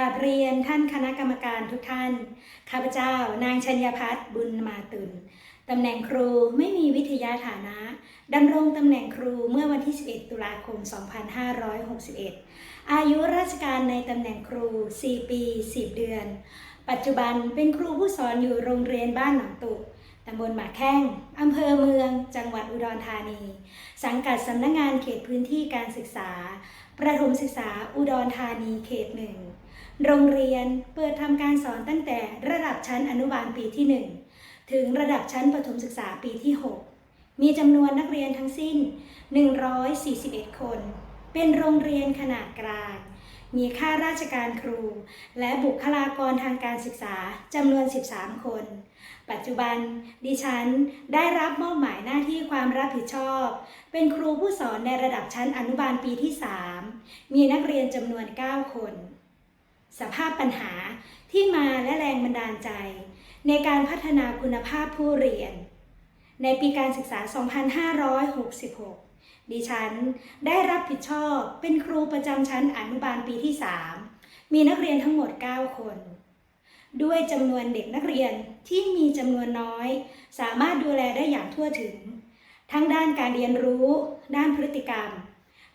กราบเรียนท่านคณะกรรมการทุกท่าน ข้าพเจ้านางชัญญพัฒน์บุญมาตุลตำแหน่งครูไม่มีวิทยาฐานะดำรงตำแหน่งครูเมื่อวันที่ 11 ตุลาคม 2561 อายุราชการในตำแหน่งครู 4 ปี 10 เดือน ปัจจุบันเป็นครูผู้สอนอยู่โรงเรียนบ้านหนองตุกตำบลหมาแข้งอำเภอเมือง จังหวัดอุดรธานี สังกัดสำนักงงานเขตพื้นที่การศึกษา ประถมศึกษาอุดรธานีเขตหนึ่ง โรงเรียนเปิดทำการสอนตั้งแต่ระดับชั้นอนุบาลปีที่ 1 ถึงระดับชั้นประถมศึกษาปีที่ 6 มีจำนวนนักเรียนทั้งสิ้น 141 คน เป็นโรงเรียนขนาดกลาง มีข้าราชการครู และบุคลากรทางการศึกษาจำนวน 13 คน ปัจจุบันดิฉันได้รับมอบหมายหน้าที่ความรับผิดชอบ เป็นครูผู้สอนในระดับชั้นอนุบาลปีที่ 3 มีนักเรียนจำนวน 9 คน สภาพปัญหาที่มาและแรงบันดาลใจ ในการพัฒนาคุณภาพผู้เรียน ในปีการศึกษา 2566 ดิฉันได้รับผิดชอบเป็นครูประจำชั้นอนุบาลปีที่ 3 มีนักเรียนทั้งหมด 9 คน ด้วยจำนวนเด็กนักเรียนที่มีจำนวนน้อย สามารถดูแลได้อย่างทั่วถึง ทั้งด้านการเรียนรู้ ด้านพฤติกรรม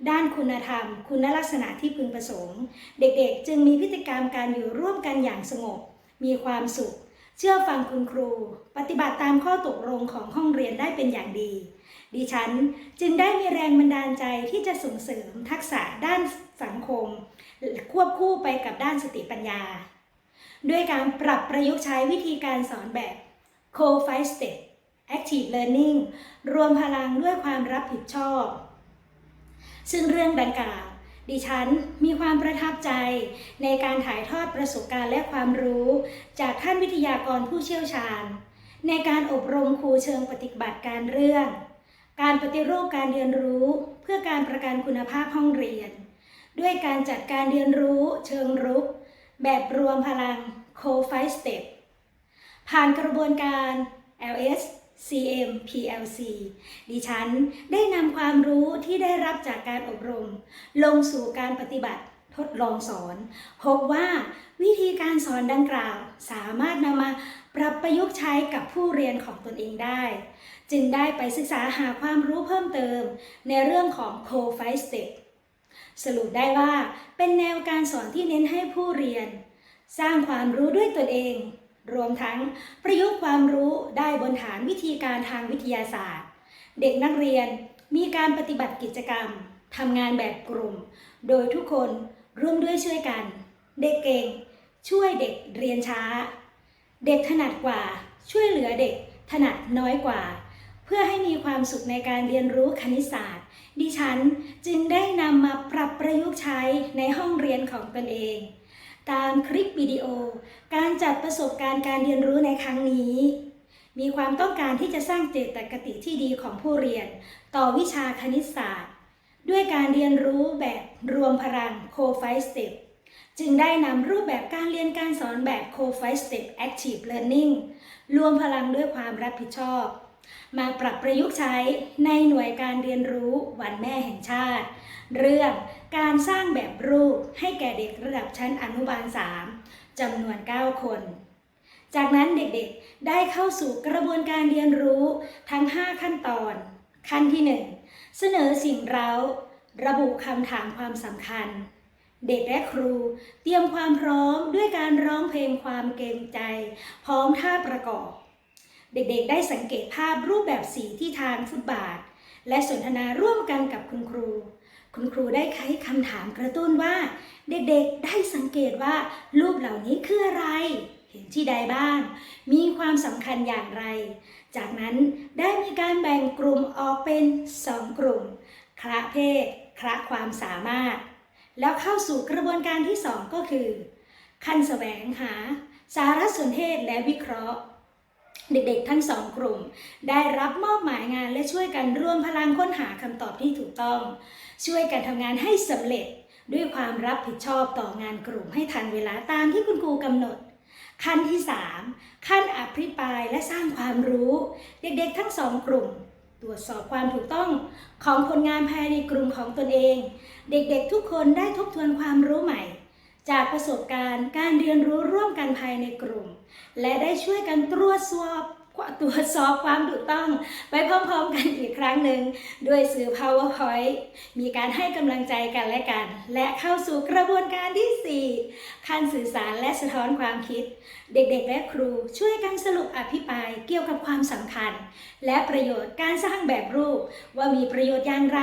ด้านคุณธรรม คุณลักษณะที่พึงประสงค์ เด็กๆ จึงมีพฤติกรรมการอยู่ร่วมกันอย่างสงบ มีความสุข เชื่อฟังคุณครู ปฏิบัติตามข้อตกลงของห้องเรียนได้เป็นอย่างดี ดิฉันจึงได้มีแรงบันดาลใจที่จะส่งเสริมทักษะด้านสังคม ควบคู่ไปกับด้านสติปัญญา ด้วยการปรับประยุกต์ใช้วิธีการสอนแบบ Co-5 Step Active Learning รวมพลังด้วยความรับผิดชอบ ซึ่งเรื่องดังกล่าวดิฉันมีความประทับใจในการถ่ายทอดประสบการณ์และความรู้ จากท่านวิทยากรผู้เชี่ยวชาญ ในการอบรมครูเชิงปฏิบัติการเรื่อง การปฏิรูปการเรียนรู้เพื่อการประกันคุณภาพห้องเรียน ด้วยการจัดการเรียนรู้เชิงรุก แบบรวมพลัง Co-5 Step ผ่านกระบวนการ LS CM PLC ดิฉันได้นำความรู้ที่ได้รับจากการอบรม ลงสู่การปฏิบัติทดลองสอน พบว่าวิธีการสอนดังกล่าว สามารถนำมาปรับประยุกต์ใช้กับผู้เรียนของตนเองได้ จึงได้ไปศึกษาหาความรู้เพิ่มเติม ในเรื่องของ Co-5 Step สรุปได้ว่าเป็นแนวการสอนที่เน้นให้ผู้เรียน สร้างความรู้ด้วยตนเอง รวมทั้งประยุกต์ความรู้ได้บนฐานวิธีการทางวิทยาศาสตร์ เด็กนักเรียนมีการปฏิบัติกิจกรรมทำงานแบบกลุ่ม โดยทุกคนร่วมด้วยช่วยกัน เด็กเก่ง ช่วยเด็กเรียนช้า เด็กถนัดกว่า ช่วยเหลือเด็กถนัดน้อยกว่า เพื่อให้มีความสุขในการเรียนรู้คณิตศาสตร์ ดิฉันจึงได้นำมาปรับประยุกต์ใช้ในห้องเรียนของตนเอง ตามคลิปวิดีโอ การจัดประสบการณ์การเรียนรู้ในครั้งนี้ มีความต้องการที่จะสร้างเจตคติที่ดีของผู้เรียน ต่อวิชาคณิตศาสตร์ ด้วยการเรียนรู้แบบรวมพลัง Co-5 Step จึงได้นำรูปแบบการเรียนการสอนแบบ Co-5 Step Active Learning รวมพลังด้วยความรับผิดชอบ มาปรับประยุกต์ใช้ในหน่วยการเรียนรู้วันแม่แห่งชาติ เรื่องการสร้างแบบรูปให้แก่เด็กระดับชั้นอนุบาล 3จำนวน 9 คน จากนั้นเด็กๆได้เข้าสู่กระบวนการเรียนรู้ทั้ง 5 ขั้นตอน ขั้นที่ 1 เสนอสิ่งเร้า ระบุคำถามความสำคัญ เด็กและครู เตรียมความพร้อมด้วยการร้องเพลงความเกรงใจ พร้อมท่าประกอบ เด็กๆ ได้สังเกตภาพรูปแบบสีที่ทางฟุตบาท และสนทนาร่วมกันกับคุณครู คุณครูได้ใช้คำถามกระตุ้นว่า เด็กๆ ได้สังเกตว่า รูปเหล่านี้คืออะไร เห็นที่ใดบ้าง มีความสำคัญอย่างไร จากนั้นได้มีการแบ่งกลุ่มออกเป็นสองกลุ่มคละเพศคละความสามารถ แล้วเข้าสู่กระบวนการที่สองก็คือ ขั้นแสวงหา สารสนเทศและวิเคราะห์ เด็กๆ ทั้งสองกลุ่ม ได้รับมอบหมายงานและช่วยกันร่วมพลังค้นหาคำตอบที่ถูกต้อง ช่วยกันทำงานให้สำเร็จ ด้วยความรับผิดชอบต่องานกลุ่มให้ทันเวลาตามที่คุณครูกำหนด ขั้นที่ 3 ขั้นอภิปรายและสร้างความรู้ เด็กๆ ทั้งสองกลุ่ม ตรวจสอบความถูกต้องของผลงานภายในกลุ่มของตนเอง เด็กๆ ทุกคนได้ทบทวนความรู้ใหม่ จากประสบการณ์การเรียนรู้ร่วมกันภายในกลุ่ม และได้ช่วยกันตรวจสอบตรวจสอบความถูกต้องไปพร้อมๆกันอีกครั้งหนึ่งด้วยสื่อ PowerPoint มีการให้กำลังใจกันและกัน และเข้าสู่กระบวนการที่4ขั้นสื่อสารและสะท้อนความคิด เด็กๆและครูช่วยกันสรุปอภิปรายเกี่ยวกับความสำคัญ และประโยชน์การสร้างแบบรูป ว่ามีประโยชน์อย่างไร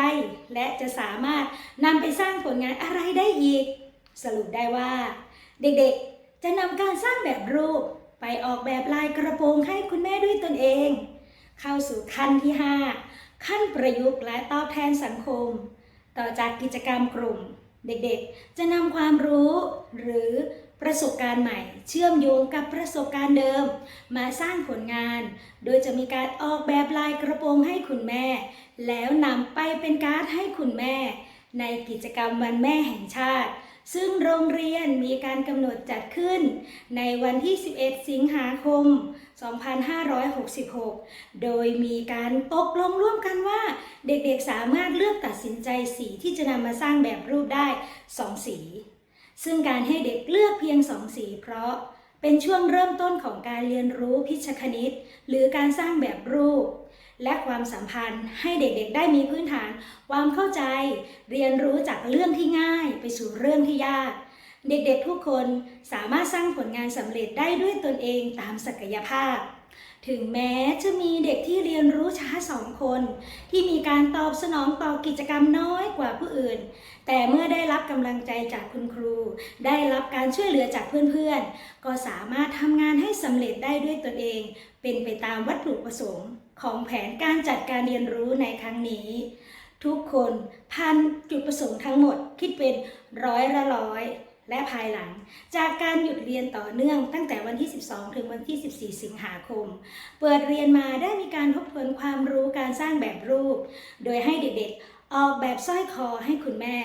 และจะสามารถนำไปสร้างผลงานอะไรได้อีก สรุปได้ว่า เด็กๆ จะนำการสร้างแบบรูปไปออกแบบลายกระโปรงให้คุณแม่ด้วยตนเอง เข้าสู่ขั้นที่ 5 ขั้นประยุกต์และตอบแทนสังคม ต่อจากกิจกรรมกลุ่ม เด็กๆ จะนำความรู้ หรือประสบการณ์ใหม่ เชื่อมโยงกับประสบการณ์เดิม มาสร้างผลงาน โดยจะมีการออกแบบลายกระโปรงให้คุณแม่ แล้วนำไปเป็นการ์ดให้คุณแม่ ในกิจกรรมวันแม่แห่งชาติ ซึ่งโรงเรียนมีการกำหนดจัดขึ้น ในวันที่ 11 สิงหาคม 2566 โดยมีการตกลงร่วมกันว่าเด็กๆสามารถเลือกตัดสินใจสีที่จะนำมาสร้างแบบรูปได้ 2 สี ซึ่งการให้เด็กเลือกเพียง 2 สีเพราะเป็นช่วงเริ่มต้นของการเรียนรู้พิชคณิต หรือการสร้างแบบรูป และความสัมพันธ์ให้เด็กๆ ได้มีพื้นฐาน ความเข้าใจ เรียนรู้จากเรื่องที่ง่ายไปสู่เรื่องที่ยาก เด็กๆทุกคนสามารถสร้างผลงานสำเร็จได้ด้วยตนเองตามศักยภาพ ถึงแม้จะมีเด็กที่เรียนรู้ช้าสองคน ที่มีการตอบสนองต่อกิจกรรมน้อยกว่าผู้อื่น แต่เมื่อได้รับกำลังใจจากคุณครู ได้รับการช่วยเหลือจากเพื่อนๆ ก็สามารถทำงานให้สำเร็จได้ด้วยตนเอง เป็นไปตามวัตถุประสงค์ ของแผนการจัดการเรียนรู้ในครั้งนี้ ทุกคนพันจุดประสงค์ทั้งหมดคิดเป็นร้อยละร้อยและภายหลัง จากการหยุดเรียนต่อเนื่องตั้งแต่วันที่ 12 ถึงวันที่ 14 สิงหาคม เปิดเรียนมาได้มีการทบทวนความรู้การสร้างแบบรูป โดยให้เด็กๆ ออกแบบสร้อยคอให้คุณแม่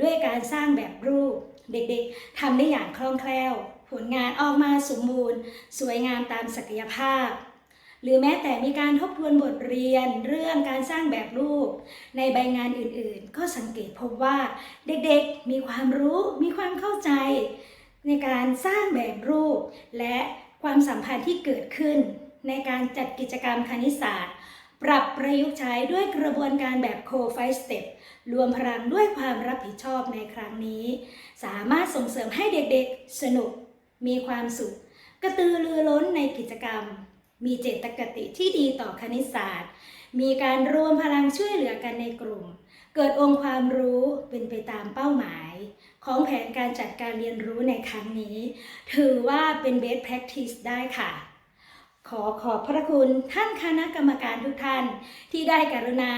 ด้วยการสร้างแบบรูป เด็กๆทำได้อย่างคล่องแคล่ว ผลงานออกมาสมบูรณ์ สวยงามตามศักยภาพ หรือแม้แต่มีการทบทวนบทเรียนเรื่องการสร้างแบบรูป ในใบงานอื่นๆ ก็สังเกตพบว่าเด็กๆมีความรู้มีความเข้าใจ ในการสร้างแบบรูป และความสัมพันธ์ที่เกิดขึ้น ในการจัดกิจกรรมคณิตศาสตร์ ปรับประยุกต์ใช้ด้วยกระบวนการแบบโคไฟสเต็ปรวมพลังด้วยความรับผิดชอบในครั้งนี้ สามารถส่งเสริมให้เด็กๆ สนุก มีความสุข กระตือรือร้นในกิจกรรม มีเจตคติที่ดีต่อคณิตศาสตร์ มีการรวมพลังช่วยเหลือกันในกลุ่ม เกิดองค์ความรู้เป็นไปตามเป้าหมาย ของแผนการจัดการเรียนรู้ในครั้งนี้ ถือว่าเป็น best practice ได้ค่ะ ขอขอบพระคุณท่านคณะกรรมการทุกท่าน ที่ได้กรุณา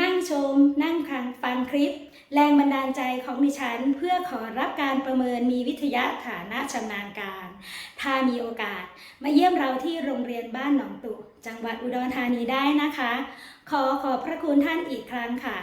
นั่งชม นั่งฟังฟังคลิป แรงบันดาลใจของดิฉันเพื่อขอรับการประเมินมีวิทยาฐานะชำนาญการ ถ้ามีโอกาส มาเยี่ยมเราที่โรงเรียนบ้านหนองตุ จังหวัดอุดรธานีได้นะคะ ขอขอบพระคุณท่านอีกครั้งค่ะ